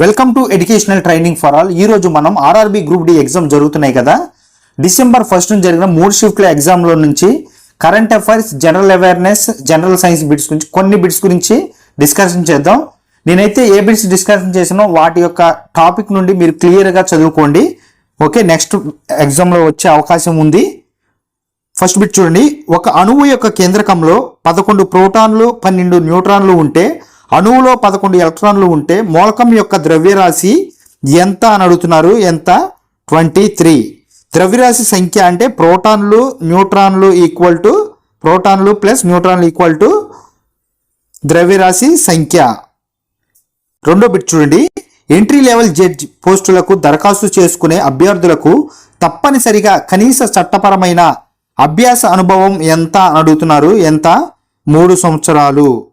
Welcome to educational training for all ఈ రోజు మనం ఆర్ఆర్బి గ్రూప్ డి ఎగ్జామ్ జరుగుతున్నాయి కదా. డిసెంబర్ ఫస్ట్ నుంచి జరిగిన మూడు షిఫ్ట్ల ఎగ్జామ్లో నుంచి current affairs general awareness general science bits గురించి కొన్ని బిట్స్ గురించి డిస్కషన్ చేద్దాం. నేనైతే ఏ బిట్స్ డిస్కషన్ చేసినో వాటి యొక్క టాపిక్ నుండి మీరు క్లియర్గా చదువుకోండి. ఓకే నెక్స్ట్ ఎగ్జామ్లో వచ్చే అవకాశం ఉంది. ఫస్ట్ బిట్ చూడండి. ఒక అణువు యొక్క కేంద్రకంలో పదకొండు ప్రోటాన్లు పన్నెండు న్యూట్రాన్లు ఉంటే అణువులో పదకొండు ఎలక్ట్రాన్లు ఉంటే మూలకం యొక్క ద్రవ్యరాశి ఎంత అని అడుగుతున్నారు? ఎంత? Twenty three. ద్రవ్యరాశి సంఖ్య అంటే ప్రోటాన్లు న్యూట్రాన్లు ఈక్వల్ టు ప్రోటాన్లు ప్లస్ న్యూట్రాన్లు ఈక్వల్ టు ద్రవ్యరాశి సంఖ్య. రెండో బిట్ చూడండి. ఎంట్రీ లెవెల్ జడ్జ్ పోస్టులకు దరఖాస్తు చేసుకునే అభ్యర్థులకు తప్పనిసరిగా కనీస చట్టపరమైన అభ్యాస అనుభవం ఎంత అని అడుగుతున్నారు? ఎంత? మూడు సంవత్సరాలు.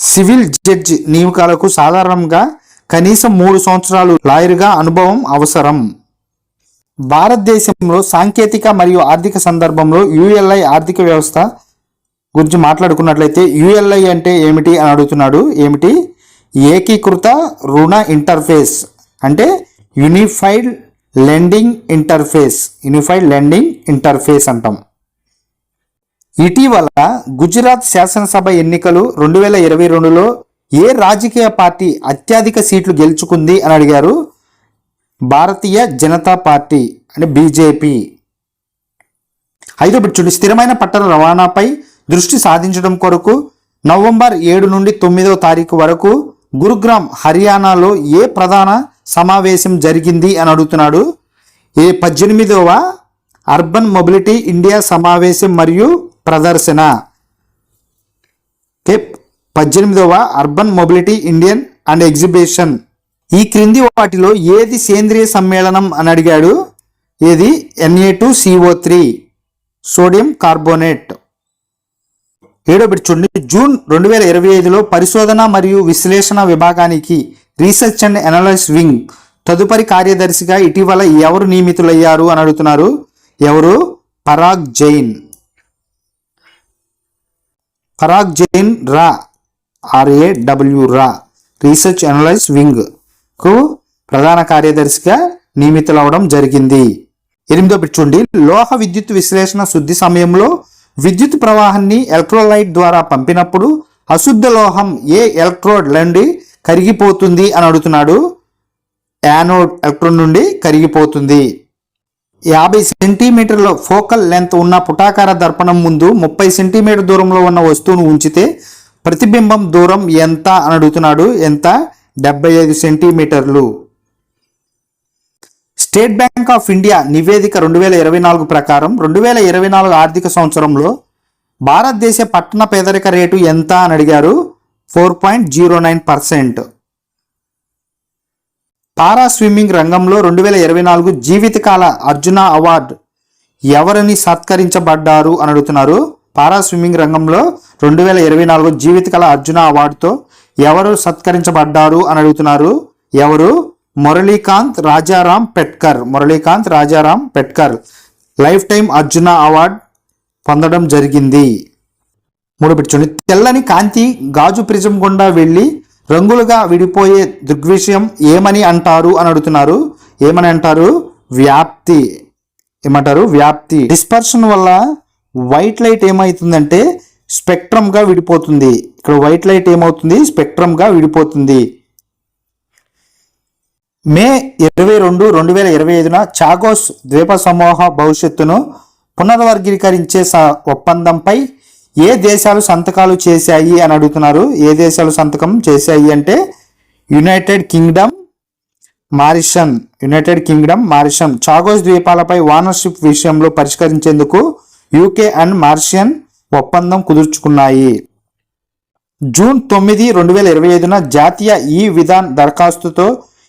సివిల్ జడ్జి నియమకాలకు సాధారణంగా కనీసం మూడు సంవత్సరాలు లాయర్గా అనుభవం అవసరం. భారతదేశంలో సాంకేతిక మరియు ఆర్థిక సందర్భంలో యుఎల్ఐ ఆర్థిక వ్యవస్థ గురించి మాట్లాడుకున్నట్లయితే యుఎల్ఐ అంటే ఏమిటి అని అడుగుతున్నాడు. ఏమిటి? ఏకీకృత రుణ ఇంటర్ఫేస్ అంటే unified lending interface. Unified lending interface అంటాం. ఇటీవల గుజరాత్ శాసనసభ ఎన్నికలు రెండు వేల ఇరవై రెండులో ఏ రాజకీయ పార్టీ అత్యధిక సీట్లు గెలుచుకుంది అని అడిగారు భారతీయ జనతా పార్టీ అంటే బీజేపీ. ఐదో చూడు స్థిరమైన పట్టణ రవాణాపై దృష్టి సాధించడం కొరకు నవంబర్ ఏడు నుండి తొమ్మిదవ తారీఖు వరకు గురుగ్రామ్ హర్యానాలో ఏ ప్రధాన సమావేశం జరిగింది అని అడుగుతున్నాడు. ఏ పద్దెనిమిదవ అర్బన్ మొబిలిటీ ఇండియా సమావేశం మరియు ప్రదర్శన. కెప్ పద్దెనిమిదవ urban mobility Indian and exhibition. ఈ క్రింది వాటిలో ఏది సేంద్రియ సమ్మేళనం అని అడిగాడు? ఏది? NA two CO three. Sodium carbonate. ఏడో చూడండి. జూన్ రెండు వేల ఇరవై ఐదులో పరిశోధన మరియు విశ్లేషణ విభాగానికి రీసెర్చ్ అండ్ అనలైస్ వింగ్ తదుపరి కార్యదర్శిగా ఇటీవల ఎవరు నియమితులయ్యారు అని అడుగుతున్నారు? ఎవరు? పరాగ్ జైన్. పరాగ్ జైన్ రా ఆర్ఏ డబ్ల్యూ రా రీసెర్చ్ అనలైజ్ వింగ్కు ప్రధాన కార్యదర్శిగా నియమితులవడం జరిగింది. ఎనిమిదో పిచ్చుండి చూడండి. లోహ విద్యుత్ విశ్లేషణ శుద్ధి సమయంలో విద్యుత్ ప్రవాహాన్ని ఎలక్ట్రోలైట్ ద్వారా పంపినప్పుడు అశుద్ధ లోహం ఏ ఎలక్ట్రోడ్ నుండి కరిగిపోతుంది అని అడుగుతున్నాడు. యానోడ్ ఎలక్ట్రోడ్ నుండి కరిగిపోతుంది. యాభై సెంటీమీటర్ల ఫోకల్ లెంత్ ఉన్న పుటాకార దర్పణం ముందు ముప్పై సెంటీమీటర్ దూరంలో ఉన్న వస్తువును ఉంచితే ప్రతిబింబం దూరం ఎంత అని అడుగుతున్నాడు. ఎంత? డెబ్బై ఐదు సెంటీమీటర్లు. స్టేట్ బ్యాంక్ ఆఫ్ ఇండియా నివేదిక రెండు వేల ఇరవై నాలుగు ప్రకారం రెండు వేల ఇరవై నాలుగు ఆర్థిక సంవత్సరంలో భారతదేశ పట్టణ పేదరిక రేటు ఎంత అని అడిగారు. Four point zero nine percent. Para swimming రంగంలో రెండు వేల ఇరవై నాలుగు జీవితకాల అర్జున అవార్డు ఎవరిని సత్కరించబడ్డారు అని అడుగుతున్నారు. పారా స్విమ్మింగ్ రంగంలో రెండు వేల ఇరవై నాలుగు జీవితకాల అర్జున అవార్డుతో ఎవరు సత్కరించబడ్డారు అని అడుగుతున్నారు. ఎవరు? Muralikanth Rajaram Petkar. Muralikanth Rajaram Petkar. Lifetime Arjuna award పొందడం జరిగింది. మూడు చూడండి. తెల్లని కాంతి గాజు ప్రిజం గుండా వెళ్ళి రంగులుగా విడిపోయే దృగ్విషయం ఏమని అంటారు అని అడుగుతున్నారు. ఏమని అంటారు? వ్యాప్తి. ఏమంటారు? వ్యాప్తి. డిస్పర్షన్ వల్ల వైట్ లైట్ ఏమవుతుందంటే స్పెక్ట్రమ్గా విడిపోతుంది. ఇక్కడ వైట్ లైట్ ఏమవుతుంది? స్పెక్ట్రమ్గా విడిపోతుంది. మే ఇరవై రెండు రెండు వేల ఇరవై ఐదున చాగోస్ ద్వీప సమూహ భవిష్యత్తును పునర్వర్గీకరించే స- ఒప్పందంపై ఏ దేశాలు సంతకాలు చేశాయి అని అడుగుతున్నారు? ఏ దేశాలు సంతకం చేశాయి అంటే United Kingdom Mauritius United Kingdom Mauritius Chagos ద్వీపాలపై ownership విషయంలో పరిష్కరించేందుకు యూకే అండ్ మార్షియన్ ఒప్పందం కుదుర్చుకున్నాయి. జూన్ తొమ్మిది రెండు వేల ఇరవై ఐదున జాతీయ ఈ విధాన్ దరఖాస్తుతో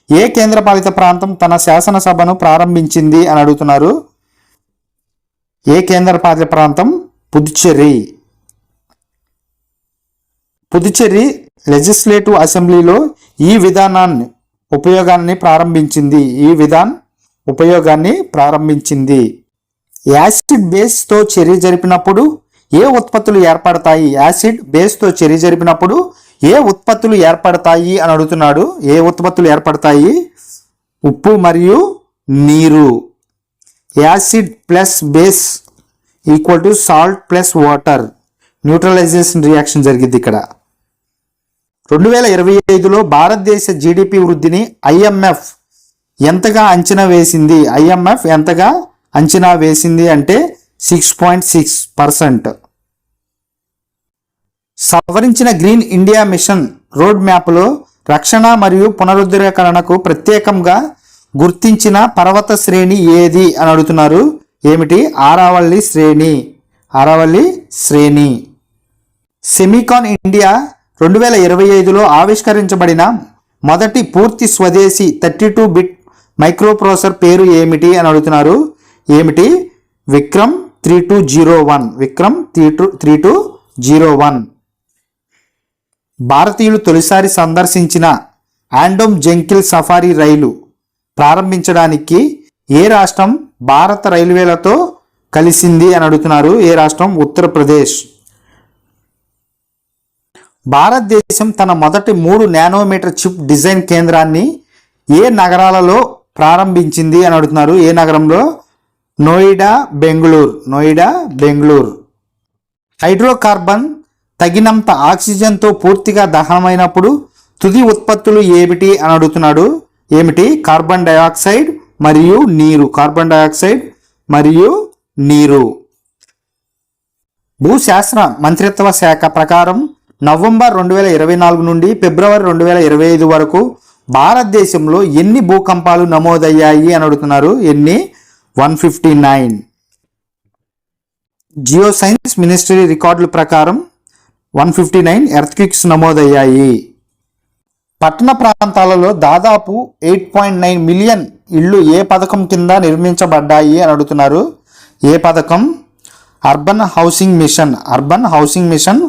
ఏ కేంద్రపాలిత ప్రాంతం తన శాసనసభను ప్రారంభించింది అని అడుగుతున్నారు? ఏ కేంద్రపాలిత ప్రాంతం? పుదుచ్చేరి. పుదుచ్చేరి లెజిస్లేటివ్ అసెంబ్లీలో ఈ విధానాన్ని ఉపయోగాన్ని ప్రారంభించింది. ఈ విధాన్ ఉపయోగాన్ని ప్రారంభించింది. యాసిడ్ బేస్తో చర్య జరిపినప్పుడు ఏ ఉత్పత్తులు ఏర్పడతాయి? యాసిడ్ బేస్తో చర్య జరిపినప్పుడు ఏ ఉత్పత్తులు ఏర్పడతాయి అని అడుగుతున్నాడు. ఏ ఉత్పత్తులు ఏర్పడతాయి? ఉప్పు మరియు నీరు. Acid plus base equal to salt plus water. Neutralisation reaction జరిగింది ఇక్కడ. రెండు వేల ఇరవై ఐదులో భారతదేశ జీడిపి వృద్ధిని ఐఎంఎఫ్ ఎంతగా అంచనా వేసింది? ఐఎంఎఫ్ ఎంతగా అంచనా వేసింది అంటే సిక్స్ పాయింట్ సిక్స్ పర్సెంట్. సవరించిన గ్రీన్ ఇండియా మిషన్ రోడ్ మ్యాప్లో రక్షణ మరియు పునరుద్ధరీకరణకు ప్రత్యేకంగా గుర్తించిన పర్వత శ్రేణి ఏది అని అడుగుతున్నారు. ఏమిటి? ఆరావల్లి శ్రేణి. ఆరావల్లి శ్రేణి. సెమికాన్ ఇండియా రెండు వేల ఇరవై ఐదులో ఆవిష్కరించబడిన మొదటి పూర్తి స్వదేశీ థర్టీ టూ బిట్ మైక్రోప్రాసెసర్ పేరు ఏమిటి అని అడుగుతున్నారు. ఏమిటి? Vikram three two zero one. Vikram three two three two zero one. భారతీయులు తొలిసారి సందర్శించిన ఆండోమ్ జంకిల్ సఫారీ రైలు ప్రారంభించడానికి ఏ రాష్ట్రం భారత రైల్వేలతో కలిసింది అని అడుగుతున్నారు. ఏ రాష్ట్రం? ఉత్తరప్రదేశ్. భారతదేశం తన మొదటి మూడు నానోమీటర్ చిప్ డిజైన్ కేంద్రాన్ని ఏ నగరాలలో ప్రారంభించింది అని అడుగుతున్నారు. ఏ నగరంలో? నోయిడా బెంగళూరు. నోయిడా బెంగళూరు. హైడ్రోకార్బన్ తగినంత ఆక్సిజన్తో పూర్తిగా దహనమైనప్పుడు తుది ఉత్పత్తులు ఏమిటి అని అడుగుతున్నాడు. ఏమిటి? కార్బన్ డయాక్సైడ్ మరియు నీరు. కార్బన్ డయాక్సైడ్ మరియు నీరు. భూశాస్త్ర మంత్రిత్వ శాఖ ప్రకారం నవంబర్ రెండు వేల ఇరవై నాలుగు నుండి ఫిబ్రవరి రెండు వేల ఇరవై ఐదు వరకు భారతదేశంలో ఎన్ని భూకంపాలు నమోదయ్యాయి అని అడుగుతున్నారు? ఎన్ని? One fifty nine. Geo science ministry రికార్డుల ప్రకారం వన్ ఫిఫ్టీ నైన్ ఎర్త్క్విక్స్ నమోదయ్యాయి. పట్టణ ప్రాంతాలలో దాదాపు ఎయిట్ పాయింట్ నైన్ మిలియన్ ఇళ్ళు ఏ పథకం కింద నిర్మించబడ్డాయి అని అడుగుతున్నారు? ఏ పథకం? Urban housing mission. Urban housing mission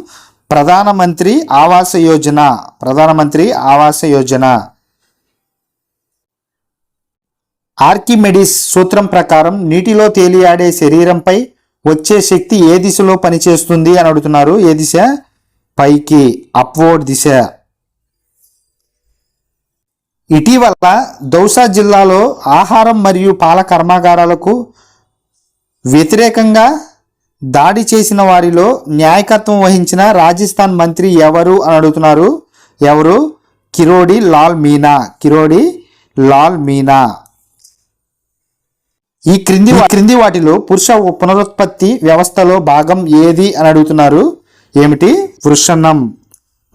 Pradhan Mantri Awas Yojana ప్రధానమంత్రి ఆవాస యోజన. ఆర్కిమెడిస్ సూత్రం ప్రకారం నీటిలో తేలియాడే శరీరంపై వచ్చే శక్తి ఏ దిశలో పనిచేస్తుంది అని అడుగుతున్నారు. ఏ దిశ? పైకి అప్వర్డ్ దిశ. ఇటీవల దౌసా జిల్లాలో ఆహారం మరియు పాల కర్మాగారాలకు వ్యతిరేకంగా దాడి చేసిన వారిలో న్యాయకత్వం వహించిన రాజస్థాన్ మంత్రి ఎవరు అని అడుగుతున్నారు? ఎవరు? కిరోడి లాల్ మీనా. కిరోడి లాల్ మీనా. ఈ క్రింది క్రింది వాటిలో పురుష పునరుత్పత్తి వ్యవస్థలో భాగం ఏది అని అడుగుతున్నారు? ఏమిటి? వృషణం.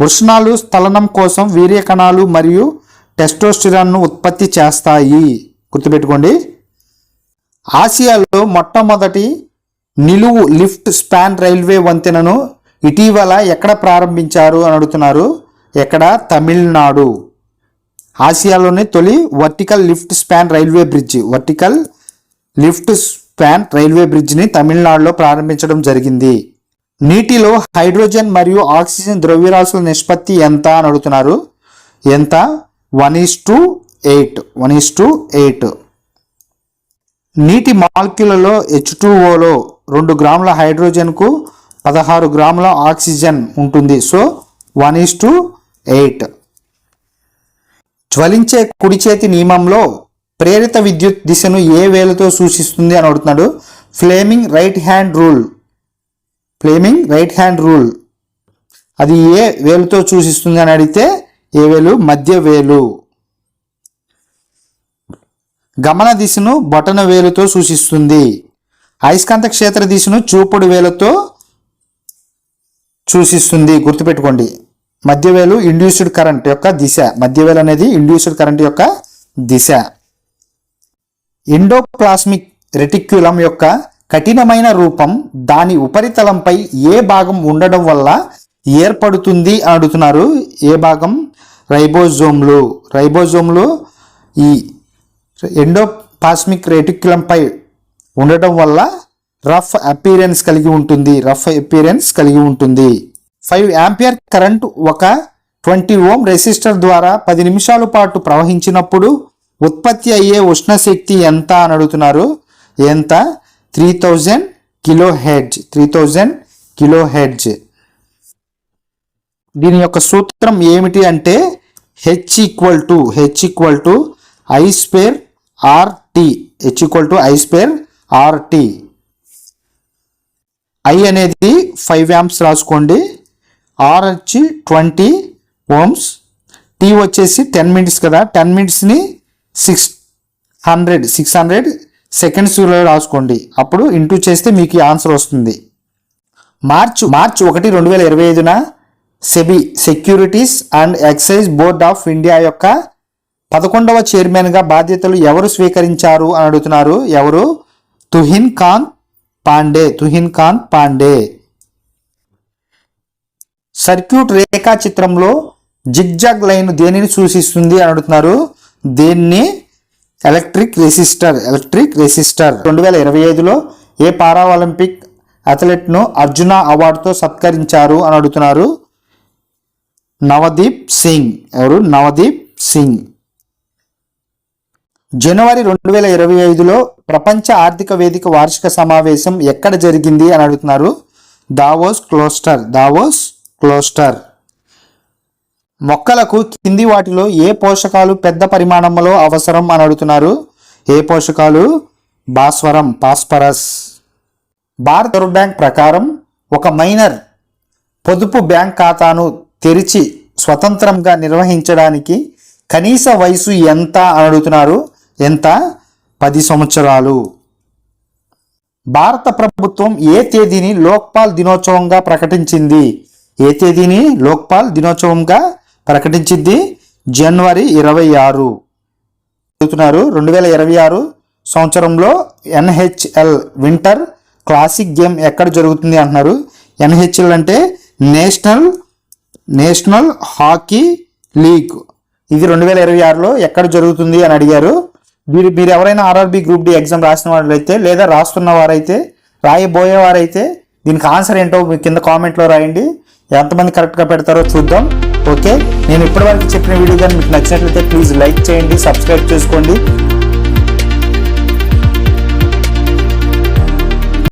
వృషణాలు స్థలనం కోసం వీర్య కణాలు మరియు టెస్టోస్టిరాన్ను ఉత్పత్తి చేస్తాయి. గుర్తుపెట్టుకోండి. ఆసియాలో మొట్టమొదటి నిలువు లిఫ్ట్ స్పాన్ రైల్వే వంతెనను ఇటీవల ఎక్కడ ప్రారంభించారు అని అడుగుతున్నారు? ఎక్కడ? తమిళనాడు. ఆసియాలోని తొలి vertical lift span railway bridge. Vertical lift span railway బ్రిడ్జ్ని తమిళనాడులో ప్రారంభించడం జరిగింది. నీటిలో హైడ్రోజన్ మరియు ఆక్సిజన్ ద్రవ్యరాశుల నిష్పత్తి ఎంత అని అడుగుతున్నారు? ఎంత? One is to eight. One is to eight. నీటి మాలిక్యూలలో హెచ్ టూఓలో రెండు గ్రాముల హైడ్రోజన్కు పదహారు గ్రాముల ఆక్సిజన్ ఉంటుంది. So one is to eight జ్వలించే కుడి చేతి నియమంలో ప్రేరిత విద్యుత్ దిశను ఏ వేలతో సూచిస్తుంది అని అడుగుతున్నాడు. Fleming right hand rule. Fleming right hand rule. అది ఏ వేలుతో సూచిస్తుంది అని అడిగితే ఏ వేలు? మధ్య వేలు. గమన దిశను బొటన వేలుతో సూచిస్తుంది. అయస్కాంత క్షేత్ర దిశను చూపుడు వేలతో సూచిస్తుంది. గుర్తుపెట్టుకోండి. మధ్యవేలు ఇండ్యూస్డ్ కరెంట్ యొక్క దిశ. మధ్యవేలు అనేది ఇండ్యూస్డ్ కరెంట్ యొక్క దిశ. ఎండోప్లాస్మిక్ రెటిక్యులం యొక్క కఠినమైన రూపం దాని ఉపరితలంపై ఏ భాగం ఉండడం వల్ల ఏర్పడుతుంది అడుగుతున్నారు. ఏ భాగం? రైబోజోమ్లు. రైబోజోమ్లు ఈ ఎండోపాస్మిక్ రెటిక్యులంపై ఉండటం వల్ల రఫ్ అపీరెన్స్ కలిగి ఉంటుంది రఫ్ అపీరెన్స్ కలిగి ఉంటుంది. ఫైవ్ యాంపియర్ కరెంట్ ఒక ట్వంటీ ఓం రెసిస్టర్ ద్వారా పది నిమిషాల పాటు ప్రవహించినప్పుడు ఉత్పత్తి అయ్యే ఉష్ణశక్తి ఎంత అని అడుగుతున్నారు? ఎంత? Three thousand kilo hedge three thousand kilo hedge దీని యొక్క సూత్రం ఏమిటి అంటే H equal to H equal to I square R T H equal to I square R T. I అనేది ఫైవ్ యామ్స్ రాసుకోండి. ఆర్ వచ్చి ట్వంటీ ఓమ్స్ టీ వచ్చేసి ten minutes కదా. టెన్ మినిట్స్ని సిక్స్ హండ్రెడ్ సిక్స్ హండ్రెడ్ సెకండ్స్లో రాసుకోండి. అప్పుడు into చేస్తే మీకు ఆన్సర్ వస్తుంది. మార్చ్ మార్చ్ ఒకటి రెండు వేల ఇరవై ఐదున SEBI Securities and Excise Board of India యొక్క పదకొండవ చైర్మన్గా బాధ్యతలు ఎవరు స్వీకరించారు అని అడుగుతున్నారు. ఎవరు? తుహిన్ ఖాన్ పాండే. తుహిన్ ఖాన్ పాండే. సర్క్యూట్ రేఖా చిత్రంలో జిగ్జాగ్ లైన్ దేనిని సూచిస్తుంది అని అడుగుతున్నారు. దేన్ని? Electric resistor. Electric resistor. రెండు వేల ఇరవై ఐదులో ఏ పారా ఒలింపిక్ అథ్లెట్ను అర్జున అవార్డుతో సత్కరించారు అని అడుగుతున్నారు. నవదీప్ సింగ్. ఎవరు? నవదీప్ సింగ్. జనవరి రెండు వేల ఇరవై ఐదులో ప్రపంచ ఆర్థిక వేదిక వార్షిక సమావేశం ఎక్కడ జరిగింది అని అడుగుతున్నారు? Davos Klosters Davos Klosters. మొక్కలకు కింది వాటిలో ఏ పోషకాలు పెద్ద పరిమాణంలో అవసరం అని అడుగుతున్నారు? ఏ పోషకాలు? భాస్వరం పాస్పరస్ భారత రిజర్వ్ బ్యాంక్ ప్రకారం ఒక మైనర్ పొదుపు బ్యాంక్ ఖాతాను తెరిచి స్వతంత్రంగా నిర్వహించడానికి కనీస వయసు ఎంత అని అడుగుతున్నారు? ఎంత? పది సంవత్సరాలు. భారత ప్రభుత్వం ఏ తేదీని లోక్పాల్ దినోత్సవంగా ప్రకటించింది? ఏ తేదీని లోక్పాల్ దినోత్సవంగా ప్రకటించింది? జనవరి ఇరవై ఆరు చదువుతున్నారు. రెండు వేల ఇరవై ఆరు సంవత్సరంలో ఎన్హెచ్ఎల్ వింటర్ క్లాసిక్ గేమ్ ఎక్కడ జరుగుతుంది అంటున్నారు? ఎన్హెచ్ఎల్ అంటే నేషనల్ నేషనల్ హాకీ లీగ్. ఇది రెండు వేల ఇరవై ఆరులో ఎక్కడ జరుగుతుంది అని అడిగారు. మీరు మీరు ఎవరైనా ఆర్ఆర్బి గ్రూప్ డి ఎగ్జామ్ రాసిన వాళ్ళైతే లేదా రాస్తున్న వారైతే రాయబోయే వారైతే దీనికి ఆన్సర్ ఏంటో మీ కింద కామెంట్లో రాయండి. ఎంతమంది కరెక్ట్గా పెడతారో చూద్దాం. ఓకే నేను ఇప్పటివరకు చెప్పిన వీడియో కానీ మీకు నచ్చినట్లయితే ప్లీజ్ లైక్ చేయండి సబ్స్క్రైబ్ చేసుకోండి.